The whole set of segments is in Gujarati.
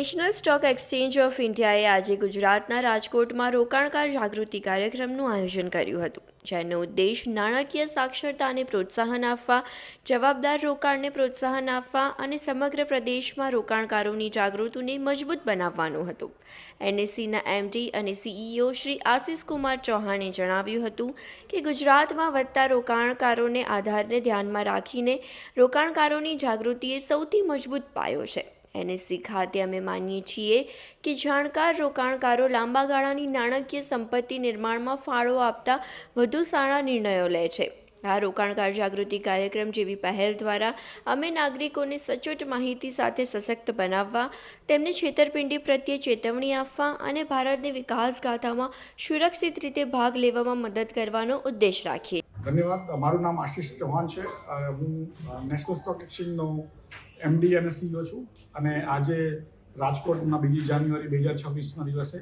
નેશનલ સ્ટોક એક્સચેન્જ ઓફ ઇન્ડિયાએ આજે ગુજરાતના રાજકોટમાં રોકાણકાર જાગૃતિ કાર્યક્રમનું આયોજન કર્યું હતું, જેનો ઉદ્દેશ નાણાકીય સાક્ષરતાને પ્રોત્સાહન આપવા, જવાબદાર રોકાણને પ્રોત્સાહન આપવા અને સમગ્ર પ્રદેશમાં રોકાણકારોની જાગૃતિને મજબૂત બનાવવાનો હતો. એનએસસીના એમડી અને સીઈઓ શ્રી આશિષ કુમાર ચૌહાણે જણાવ્યું હતું કે ગુજરાતમાં વધતા રોકાણકારોને આધારને ધ્યાનમાં રાખીને રોકાણકારોની જાગૃતિ એ સૌથી મજબૂત પાયો છે. એનએસસી ખાતે અમે માનીએ છીએ કે જાણકાર, રોકાણકારો લાંબા ગાળાની નાણાકીય સંપત્તિ નિર્માણમાં ફાળો આપતા વધુ સારા નિર્ણયો લે છે. આ રોકાણકાર જાગૃતિ કાર્યક્રમ જેવી પહેલ દ્વારા અમે નાગરિકોને સચોટ માહિતી સાથે સશક્ત બનાવવા, તેમને છેતરપિંડી પ્રત્યે ચેતવણી આપવા અને ભારતની વિકાસ ગાથામાં સુરક્ષિત રીતે ભાગ લેવામાં મદદ કરવાનો ઉદ્દેશ રાખીએ. ધન્યવાદ. મારું નામ આશિષ ચૌહાણ છે. હું નેશનલ સ્ટોક એક્સચેન્જનો એમડી અને સીઈઓ છું. અને આજે રાજકોટમાં બીજી જાન્યુઆરી બે હજાર છવ્વીસના દિવસે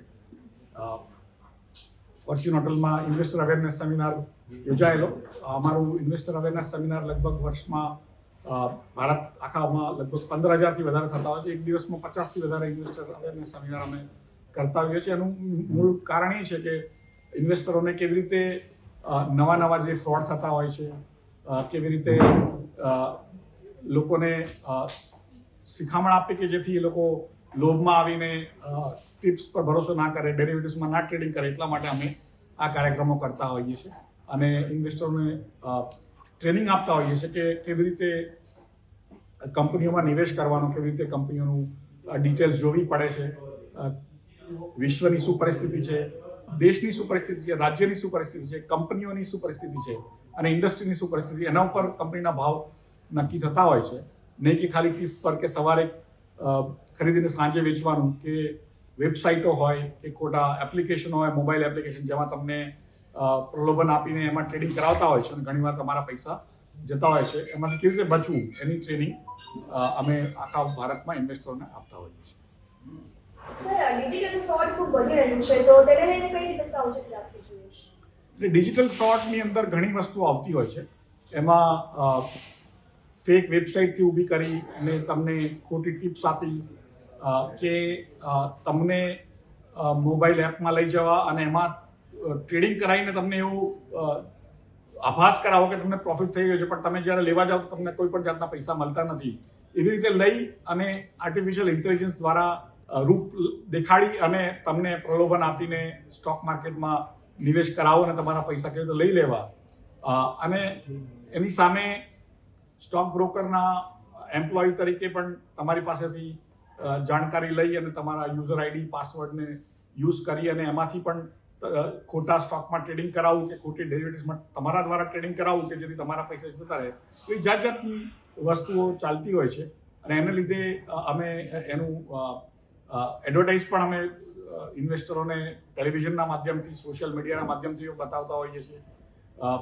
ફોર્ચ્યુન હોટલમાં ઇન્વેસ્ટર અવેરનેસ સેમિનાર યોજાયેલો. અમારું ઇન્વેસ્ટર અવેરનેસ સેમિનાર લગભગ વર્ષમાં ભારત આખામાં લગભગ પંદર હજારથી વધારે થતા હોય છે. એક દિવસમાં પચાસથી વધારે ઇન્વેસ્ટર અવેરનેસ સેમિનાર અમે કરતા હોઈએ છીએ. એનું મૂળ કારણ એ છે કે ઇન્વેસ્ટરોને કેવી રીતે નવા નવા જે ફ્રોડ થતા હોય છે કેવી રીતે લોકોને શિખામણ આપે કે જેથી એ લોકો લોભમાં આવીને ટિપ્સ પર ભરોસો ના કરે ડેરિવેટિવ્સમાં ના ટ્રેડિંગ કરે, એટલા માટે અમે આ કાર્યક્રમો કરતા હોઈએ છીએ. અને ઇન્વેસ્ટરોને ટ્રેનિંગ આપતા હોઈએ છીએ કે કેવી રીતે કંપનીઓમાં નિવેશ કરવાનો, કેવી રીતે કંપનીઓનું ડિટેલ્સ જોવી પડે છે. વિશ્વની શું પરિસ્થિતિ છે, દેશની શું પરિસ્થિતિ છે, રાજ્યની શું પરિસ્થિતિ છે, કંપનીઓની શું પરિસ્થિતિ છે અને ઇન્ડસ્ટ્રીની શું પરિસ્થિતિ એના ઉપર કંપનીના ભાવ નક્કી થતા હોય છે. નહીં કે ખાલી ટીપ પર કે સવારે ખરીદીને સાંજે વેચવાનું કે વેબસાઇટો હોય કે ખોટા એપ્લિકેશનો હોય મોબાઈલ એપ્લિકેશન જેમાં તમને પ્રલોભન આપીને એમાં ટ્રેડિંગ કરાવતા હોય છે અને ઘણીવાર તમારા પૈસા જતા હોય છે. એમાંથી કેવી રીતે બચવું એની ટ્રેનિંગ અમે આખા ભારતમાં ઇન્વેસ્ટરોને આપતા હોઈએ છીએ. ડિજિટલ ફ્રોડની અંદર ઘણી વસ્તુઓ આવતી હોય છે. એમાં ફેક વેબસાઇટથી ઊભી કરી અને તમને ખોટી ટિપ્સ આપી કે તમને મોબાઈલ એપમાં લઈ જવા અને એમાં ટ્રેડિંગ કરાવીને તમને એવું આભાસ કરાવો કે તમને પ્રોફિટ થઈ ગયો છે, પણ તમે જ્યારે લેવા જાઓ તો તમને કોઈ પણ જાતના પૈસા મળતા નથી. એવી રીતે લઈ અને આર્ટિફિશિયલ ઇન્ટેલિજન્સ દ્વારા રૂપ દેખાડી અને તમને પ્રલોભન આપીને સ્ટોક માર્કેટમાં નિવેશ કરાવો અને તમારા પૈસા કેવી રીતે લઈ લેવા. અને એની સામે સ્ટોક બ્રોકરના એમ્પ્લોય તરીકે પણ તમારી પાસેથી જાણકારી લઈ અને તમારા યુઝર આઈડી, પાસવર્ડને યુઝ કરી અને એમાંથી પણ ખોટા સ્ટોકમાં ટ્રેડિંગ કરાવવું કે ખોટી ડેરિવેટિવ્સમાં તમારા દ્વારા ટ્રેડિંગ કરાવવું કે જેથી તમારા પૈસા જતા રહે. એ જાત જાતની વસ્તુઓ ચાલતી હોય છે અને એને લીધે અમે એનું એડવર્ટાઇઝ પણ અમે ઇન્વેસ્ટરોને ટેલિવિઝનના માધ્યમથી સોશિયલ મીડિયાના માધ્યમથી બતાવતા હોઈએ છીએ.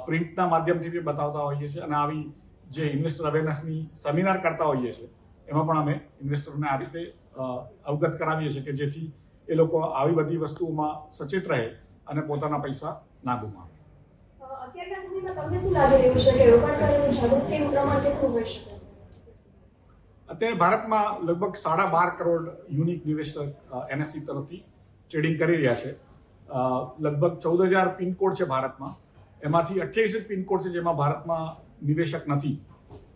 પ્રિન્ટના માધ્યમથી બી બતાવતા હોઈએ છીએ અને આવી જે ઇન્વેસ્ટર અવેરનેસની સેમિનાર કરતા હોઈએ છીએ એમાં પણ અમે ઇન્વેસ્ટરોને આ રીતે અવગત કરાવીએ છીએ કે જેથી એ લોકો આવી બધી વસ્તુઓમાં સચેત રહે અને પોતાના પૈસા ના ગુમાવે. અત્યારના સમયમાં તમને શું લાગી રહ્યું છે કે રોકાણકારોની જાગૃતિનું પ્રમાણ કેટલું હોઈ શકે? અત્યારે ભારતમાં લગભગ સાડા બાર કરોડ યુનિક નિવેશક એનએસસી તરફથી ટ્રેડિંગ કરી રહ્યા છે. લગભગ ચૌદ હજાર પિનકોડ છે ભારતમાં. એમાંથી અઠ્યાવીસ પિનકોડ છે જેમાં ભારતમાં નિવેશક નથી.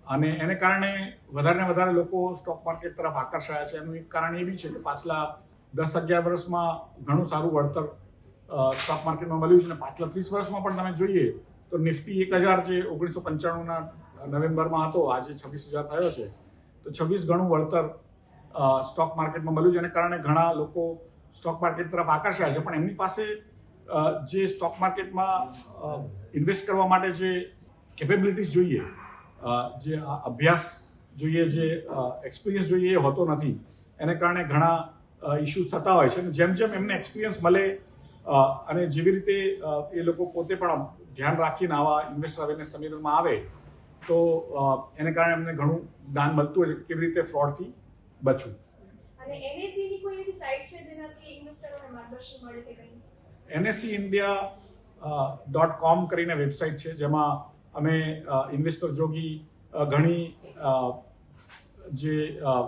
અને એને કારણે વધારે વધારે લોકો સ્ટોક માર્કેટ તરફ આકર્ષાયા છે. એનું એક કારણ એ બી છે કે પાછલા દસ અગિયાર વર્ષમાં ઘણું સારું વળતર સ્ટોક માર્કેટમાં મળ્યું છે અને પાછલા ત્રીસ વર્ષમાં પણ તમે જોઈએ તો નિફ્ટી એક હજાર જે ઓગણીસો પંચાણુંના નવેમ્બરમાં હતો, આજે છવ્વીસ હજાર થયો છે. તો છવ્વીસ ગણું વળતર સ્ટોક માર્કેટમાં મળ્યું છે. એને કારણે ઘણા લોકો સ્ટોક માર્કેટ તરફ આકર્ષાય છે. પણ એમની પાસે જે સ્ટોક માર્કેટમાં ઇન્વેસ્ટ કરવા માટે જે કેપેબિલિટીઝ જોઈએ. જે અભ્યાસ જોઈએ જે એક્સપિરિયન્સ જોઈએ એ હોતો નથી. એને કારણે ઘણા ઇસ્યુઝ થતા હોય છે. અને જેમ જેમ એમને એક્સપિરિયન્સ મળે અને જેવી રીતે એ લોકો પોતે પણ ધ્યાન રાખીને આવા ઇન્વેસ્ટર અવેરનેસ સંમેલનમાં આવે તો એને કારણે એમને ઘણું જ્ઞાન મળતું હોય છે કેવી રીતે ફ્રોડથી બચવું. એનએસસી ઇન્ડિયા ડોટ કોમ કરીને વેબસાઇટ છે જેમાં અમે ઇન્વેસ્ટર જોગી ઘણી જે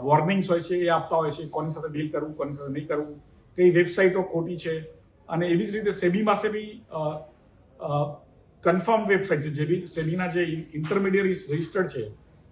વોર્નિંગ્સ હોય છે એ આપતા હોય છે, કોની સાથે ડીલ કરવું, કોની સાથે નહીં કરવું. કઈ વેબસાઇટો ખોટી છે. અને એવી જ રીતે સેબી પાસે બી કન્ફર્મ વેબસાઇટ છે, જે બી સેબીના જે ઇન્ટરમીડિયરી રજિસ્ટર્ડ છે,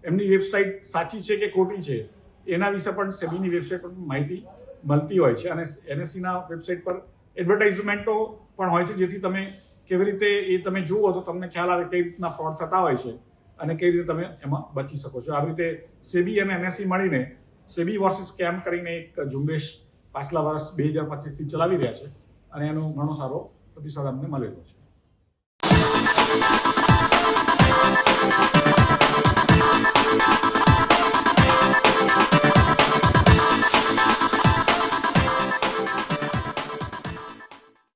એમની વેબસાઇટ સાચી છે કે ખોટી છે, એના વિશે પણ સેબીની વેબસાઇટ પર માહિતી મળતી હોય છે. અને એનએસસીના વેબસાઇટ પર એડવર્ટાઇઝમેન્ટો પણ હોય છે, જેથી તમે કેવી રીતે એ તમે જુઓ તો તમને ખ્યાલ આવે કઈ રીતના ફ્રોડ થતા હોય છે અને કઈ રીતે તમે એમાં બચી શકો છો. આવી રીતે સેબી અને એનએસસી મળીને સેબી વર્સિસ કેમ્પ કરીને એક ઝુંબેશ પાછલા વર્ષ બે હજાર પચીસથી ચલાવી રહ્યા છે અને એનો ઘણો સારો પ્રતિસાદ અમને મળેલો છે.